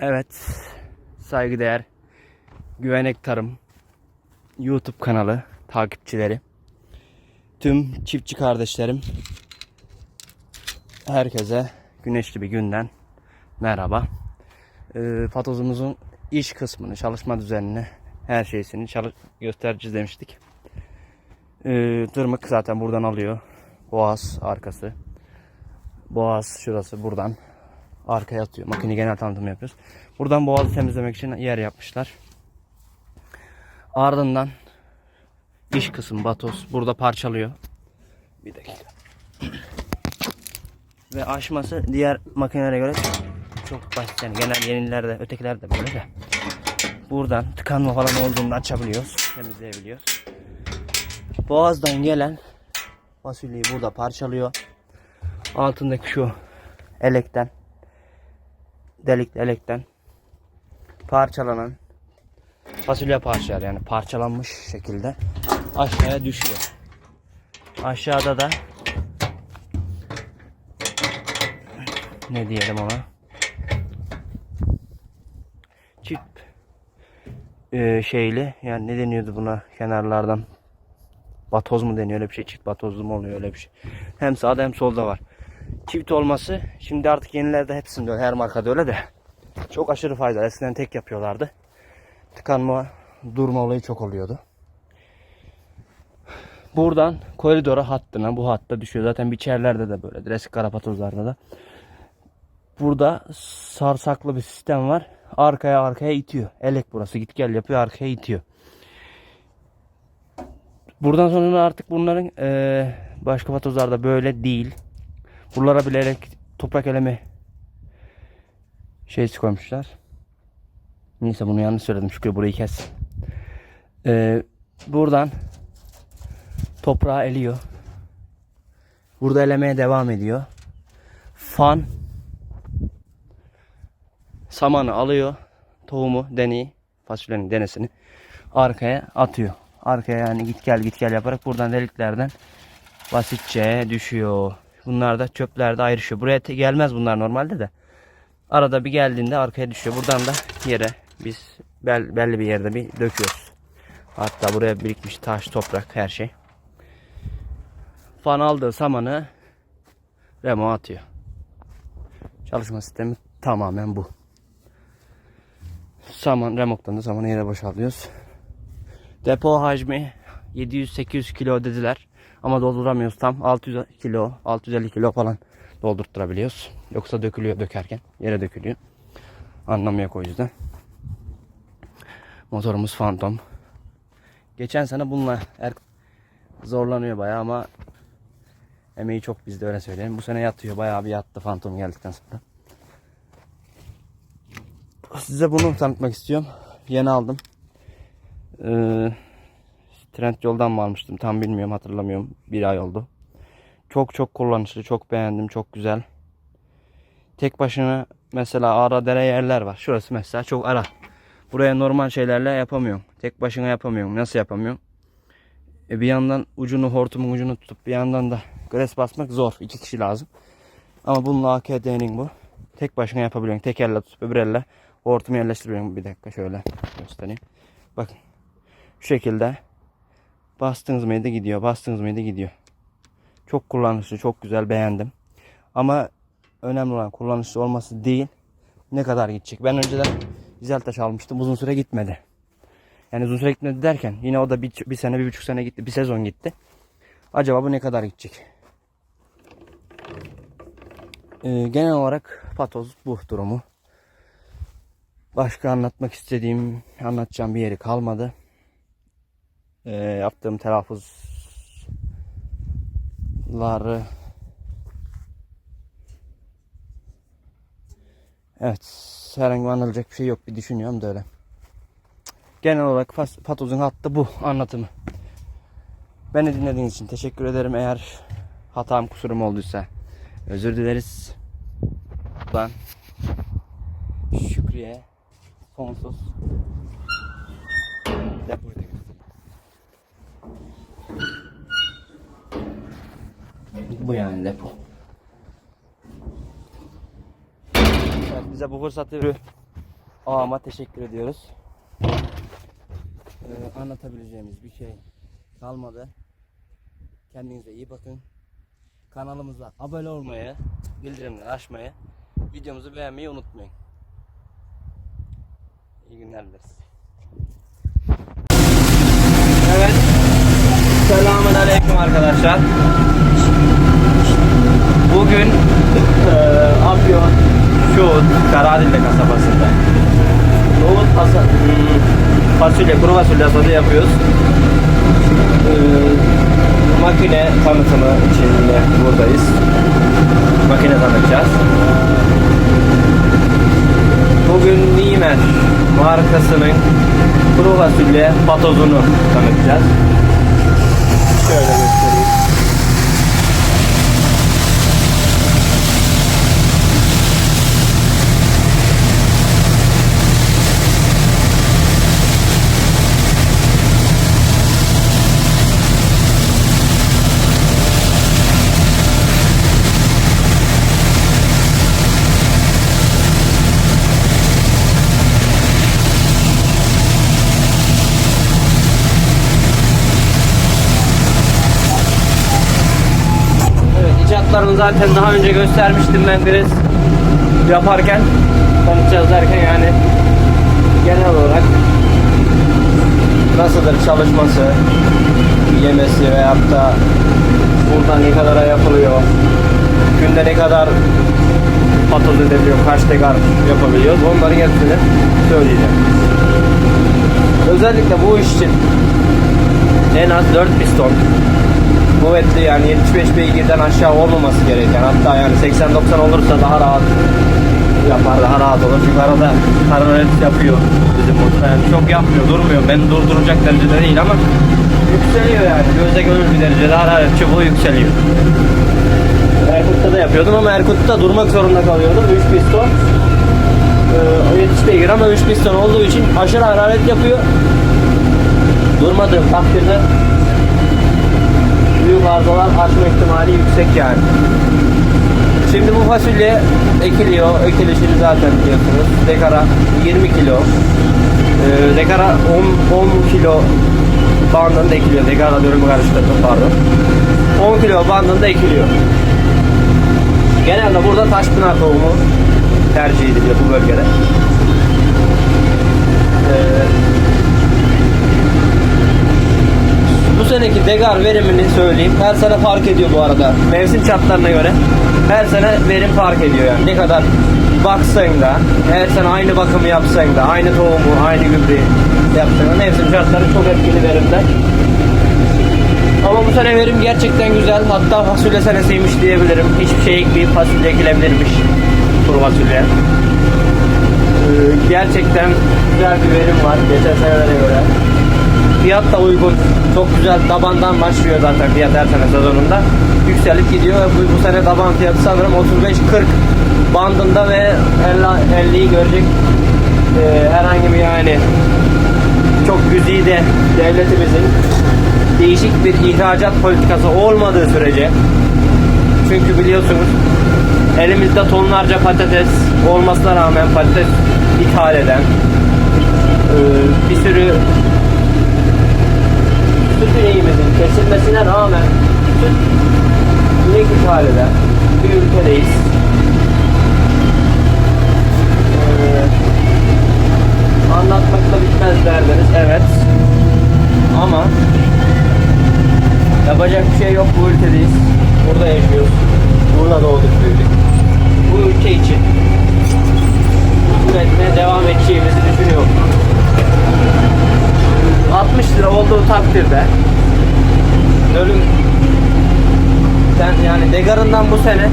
Evet, saygıdeğer Güvenek Tarım YouTube kanalı takipçileri, tüm çiftçi kardeşlerim, herkese güneşli bir günden merhaba. Ee, patozumuzun iş kısmını, çalışma düzenini, her şeysini çalış göstereceğiz demiştik. Ee, tırmık zaten buradan alıyor. Boğaz arkası. Boğaz şurası buradan arkaya atıyor. Makine genel tanıtım yapıyoruz. Buradan boğazı temizlemek için yer yapmışlar. Ardından iş kısmı batos burada parçalıyor. Bir dakika. Ve aşması diğer makinelere göre çok basit. Yani genel yenilerde, ötekilerde böyle de. Buradan tıkanma falan olduğunda açabiliyoruz. Temizleyebiliyoruz. Boğazdan gelen fasulyeyi burada parçalıyor. Altındaki şu elekten delik elekten parçalanan fasulye parçalar yani parçalanmış şekilde aşağıya düşüyor. Aşağıda da ne diyelim ona? Çift e, şeyli yani ne deniyordu buna kenarlardan? Batoz mu deniyor? Öyle bir şey çift batozlu mu oluyor? Öyle bir şey. Hem sağda hem solda var çift olması şimdi artık yenilerde hepsinde her markada öyle de. Çok aşırı faydalı. Eskiden tek yapıyorlardı. Tıkanma durma olayı çok oluyordu. Buradan koridora hattına bu hatta düşüyor. Zaten biçerlerde de böyledir eski karapatozlarda da. Burada sarsaklı bir sistem var. Arkaya arkaya itiyor. Elek burası git gel yapıyor arkaya itiyor. Buradan sonra artık bunların eee, başka patozlarda böyle değil. Buralara bilerek toprak eleme şeysi koymuşlar. Neyse bunu yanlış söyledim. Şükrü burayı kes. Eee, buradan toprağı eliyor. Burada elemeye devam ediyor. Fan samanı alıyor. Tohumu, deneyi, fasulyenin denesini arkaya atıyor. Arkaya yani git gel git gel yaparak buradan deliklerden basitçe düşüyor. Bunlar da çöplerde ayrışıyor. Buraya gelmez bunlar normalde de. Arada bir geldiğinde arkaya düşüyor. Buradan da yere biz bel- belli bir yerde bir döküyoruz. Hatta buraya birikmiş taş, toprak her şey. Fan aldığı samanı remo atıyor. Çalışma sistemi tamamen bu. Saman remoktan da samanı yere boşaltıyoruz. Depo hacmi 700-800 kilo dediler. Ama dolduramıyoruz tam 600 kilo, 650 kilo falan doldurtturabiliyoruz. Yoksa dökülüyor dökerken. Yere dökülüyor. Anlamı yok o yüzden. Motorumuz Phantom. Geçen sene bununla er zorlanıyor bayağı ama emeği çok bizde öyle söyleyeyim. Bu sene yatıyor. Bayağı bir yattı Phantom geldikten sonra. Size bunu tanıtmak istiyorum. Yeni aldım. Ee, Trend yoldan mı almıştım tam bilmiyorum hatırlamıyorum. Bir ay oldu. Çok çok kullanışlı çok beğendim çok güzel. Tek başına mesela ara dere yerler var. Şurası mesela çok ara. Buraya normal şeylerle yapamıyorum. Tek başına yapamıyorum. Nasıl yapamıyorum? E bir yandan ucunu hortumun ucunu tutup bir yandan da gres basmak zor. İki kişi lazım. Ama bununla AKD'nin bu. Tek başına yapabiliyorsun. Tek elle tutup öbür elle hortumu yerleştiriyorum. Bir dakika şöyle göstereyim. Bakın. Şu şekilde bastığınız mıydı gidiyor. Bastığınız mıydı gidiyor. Çok kullanışlı, çok güzel beğendim. Ama önemli olan kullanışlı olması değil. Ne kadar gidecek? Ben önceden dizel taş almıştım. Uzun süre gitmedi. Yani uzun süre gitmedi derken yine o da bir, bir sene, bir buçuk sene gitti. Bir sezon gitti. Acaba bu ne kadar gidecek? Ee, genel olarak patoz bu durumu. Başka anlatmak istediğim, anlatacağım bir yeri kalmadı. Ee, yaptığım telaffuzları Evet, herhangi anılacak bir şey yok. Bir düşünüyorum da öyle. Genel olarak Patoz'un hattı bu anlatımı. Beni dinlediğiniz için teşekkür ederim. Eğer hatam kusurum olduysa özür dileriz. Ben Şükriye sonsuz. Bu yani depo. Evet, bize bu fırsatı ağama teşekkür ediyoruz. Ee, anlatabileceğimiz bir şey kalmadı. Kendinize iyi bakın. Kanalımıza abone olmayı, bildirimleri açmayı, videomuzu beğenmeyi unutmayın. İyi günler dileriz. Evet. Selamun Aleyküm arkadaşlar. Bugün eee Afyon Şuhut Karadille kasabasında nohut hasa, hmm, fasulye, kuru fasulye hasadı yapıyoruz. Eee, makine tanıtımı için buradayız. Makine tanıtacağız. Bugün Nimer markasının kuru fasulye patozunu tanıtacağız. Şöyle göstereyim. Evet, iç hatlarını zaten daha önce göstermiştim ben biraz yaparken tanıtacağız derken yani genel olarak nasıldır çalışması, yemesi veyahut da burada ne kadara yapılıyor, günde ne kadar patoz edebiliyor, kaç tekrar yapabiliyoruz onların hepsini söyleyeceğim. Özellikle bu iş için en az 4 piston kuvvetli yani 75 beygirden aşağı olmaması gereken hatta yani 80-90 olursa daha rahat yapar daha rahat olur. Çünkü arada hararet yapıyor bizim motor. Yani çok yapmıyor durmuyor. Beni durduracak derecede değil ama yükseliyor yani. Göze görür bir derecede hararet çubuğu yükseliyor. Erkut'ta da yapıyordum ama Erkut'ta durmak zorunda kalıyordum. 3 piston. Ee, o 70 beygir ama 3 piston olduğu için aşırı hararet yapıyor. Durmadığım takdirde büyük arızalar açma ihtimali yüksek yani. Şimdi bu fasulye ekiliyor. Ekilişini zaten biliyorsunuz. Dekara 20 kilo. Ee, dekara 10, 10 kilo bandında ekiliyor. Dekara dönümü karıştırdım pardon. 10 kilo bandında ekiliyor. Genelde burada taşpınar tohumu tercih ediliyor bu bölgede. Ee, bu seneki degar verimini söyleyeyim. Her sene fark ediyor bu arada. Mevsim şartlarına göre her sene verim fark ediyor yani. Ne kadar baksan da her sene aynı bakımı yapsan da aynı tohumu, aynı gübreyi yapsan da mevsim şartları çok etkili verimde. Ama bu sene verim gerçekten güzel. Hatta fasulye senesiymiş diyebilirim. Hiçbir şey ekmeyip fasulye ekilebilirmiş. Kuru fasulye. Ee, gerçekten güzel bir verim var geçen senelere göre. Fiyat da uygun. Çok güzel. Tabandan başlıyor zaten fiyat her sene sezonunda. Yükselip gidiyor. Bu, bu sene taban fiyatı sanırım 35-40 bandında ve 50 50'yi görecek ee, herhangi bir yani çok güzide devletimizin değişik bir ihracat politikası olmadığı sürece çünkü biliyorsunuz elimizde tonlarca patates olmasına rağmen patates ithal eden ee, bir sürü süt kesilmesine rağmen süt inek ithal bir ülkedeyiz. Ee, anlatmakla bitmez derdiniz, evet. Ama yapacak bir şey yok bu ülkedeyiz. Burada yaşıyoruz. Burada doğduk büyüdük. Bu ülke için üretmeye devam edeceğimizi düşünüyorum. 60 lira olduğu takdirde dönüm sen yani degarından bu sene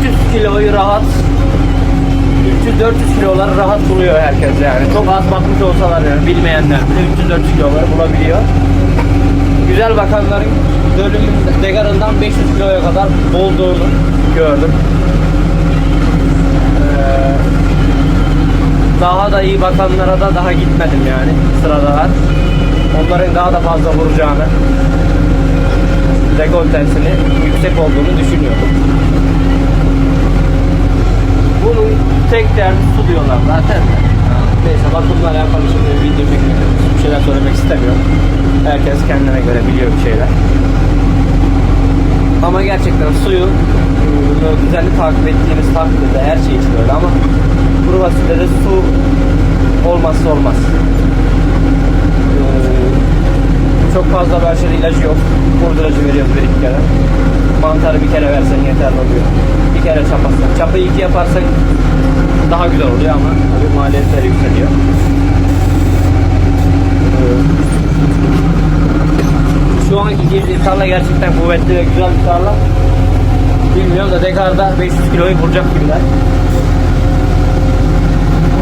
300 kiloyu rahat 300-400 kiloları rahat buluyor herkes yani. Çok az bakmış olsalar yani bilmeyenler bile 300-400 kiloları bulabiliyor. Güzel bakanların dönüm degarından 500 kiloya kadar olduğunu gördüm. Ee, daha da iyi bakanlara da daha gitmedim yani sıradalar. Onların daha da fazla vuracağını dekoltesini yüksek olduğunu düşünüyorum. Bunun tek derdi su diyorlar zaten. Neyse bakımla alakalı şimdi video bir şeyler söylemek istemiyorum. Herkes kendine göre biliyor bir şeyler. Ama gerçekten suyu e, düzenli takip ettiğiniz takdirde her şey için öyle ama kuru fasulyede su olmazsa olmaz. Çok fazla başarı ilacı yok. Vurduracı veriyoruz bir iki kere. Mantarı bir kere versen yeterli oluyor. Bir kere çapasın. Çapayı iki yaparsak daha güzel oluyor ama tabii maliyetler yükseliyor. Ee, şu anki girdiğim tarla gerçekten kuvvetli ve güzel bir tarla. Bilmiyorum da Dekar'da 500 kiloyu vuracak gibiler.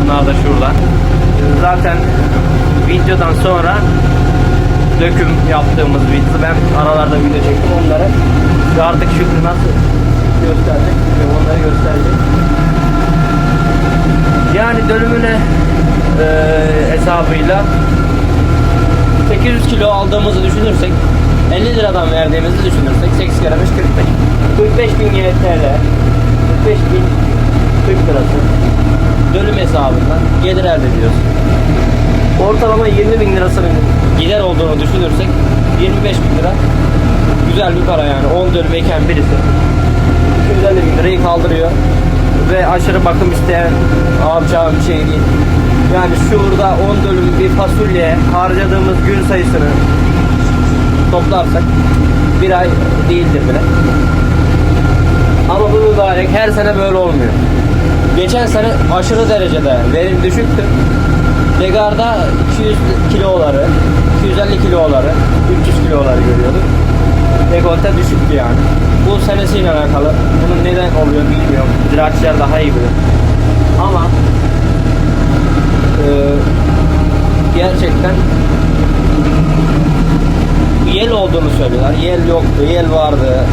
Bunlar da şurada. Zaten videodan sonra döküm yaptığımız video ben aralarda video çektim onları. Artık Şükrü nasıl gösterecek onları gösterecek. Yani dönümüne e, hesabıyla 800 kilo aldığımızı düşünürsek 50 liradan verdiğimizi düşünürsek 8 kere 5 45 45 bin TL 45 bin Türk lirası dönüm hesabından gelir elde ediyoruz. Ortalama 20 bin lirasının gider olduğunu düşünürsek 25 bin lira güzel bir para yani 10 dönüm birisi 250 bin lirayı kaldırıyor ve aşırı bakım isteyen yapacağı bir şey değil. Yani şurada 10 dönüm bir fasulye harcadığımız gün sayısını toplarsak bir ay değildir bile. Ama bu mübarek her sene böyle olmuyor. Geçen sene aşırı derecede verim düşüktü. Degar'da 200 kiloları, 250 kiloları, 300 kiloları görüyorduk. Dekolte düşüktü yani. Bu senesiyle alakalı. Bunun neden oluyor bilmiyorum. Ziraatçılar daha iyi bilir. Ama e, gerçekten yel olduğunu söylüyorlar. Yel yoktu, yel vardı.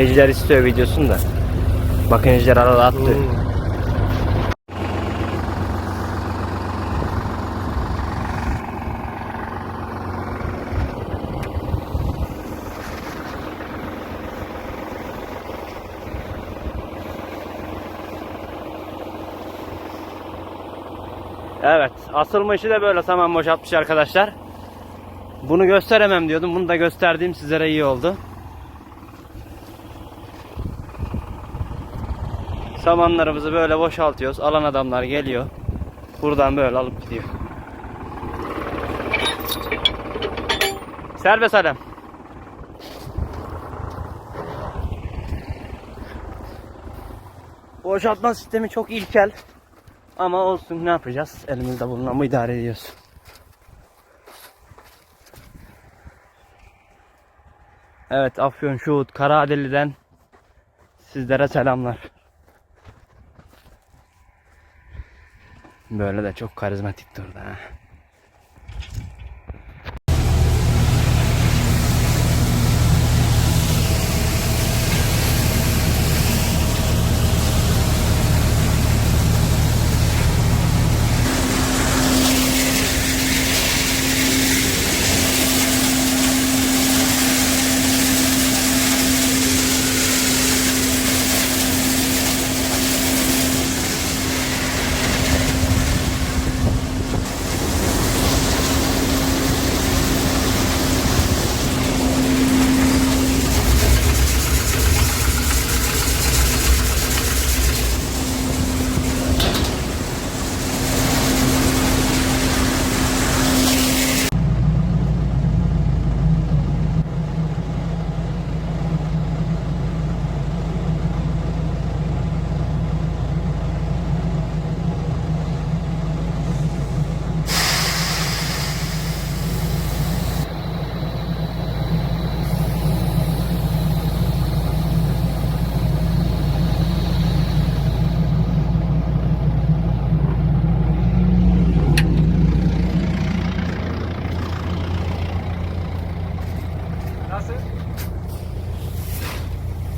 Seyirciler istiyor videosunu da. Bakıncılar arada attı. Evet, asılma işi de böyle saman boşaltmış arkadaşlar. Bunu gösteremem diyordum. Bunu da gösterdiğim sizlere iyi oldu. Samanlarımızı böyle boşaltıyoruz. Alan adamlar geliyor. Buradan böyle alıp gidiyor. Serbest alem. Boşaltma sistemi çok ilkel. Ama olsun ne yapacağız? Elimizde bulunan bu idare ediyoruz. Evet Afyon Şuhut Karaadeli'den sizlere selamlar. Böyle de çok karizmatik durdu ha.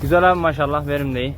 Güzel abi maşallah verim.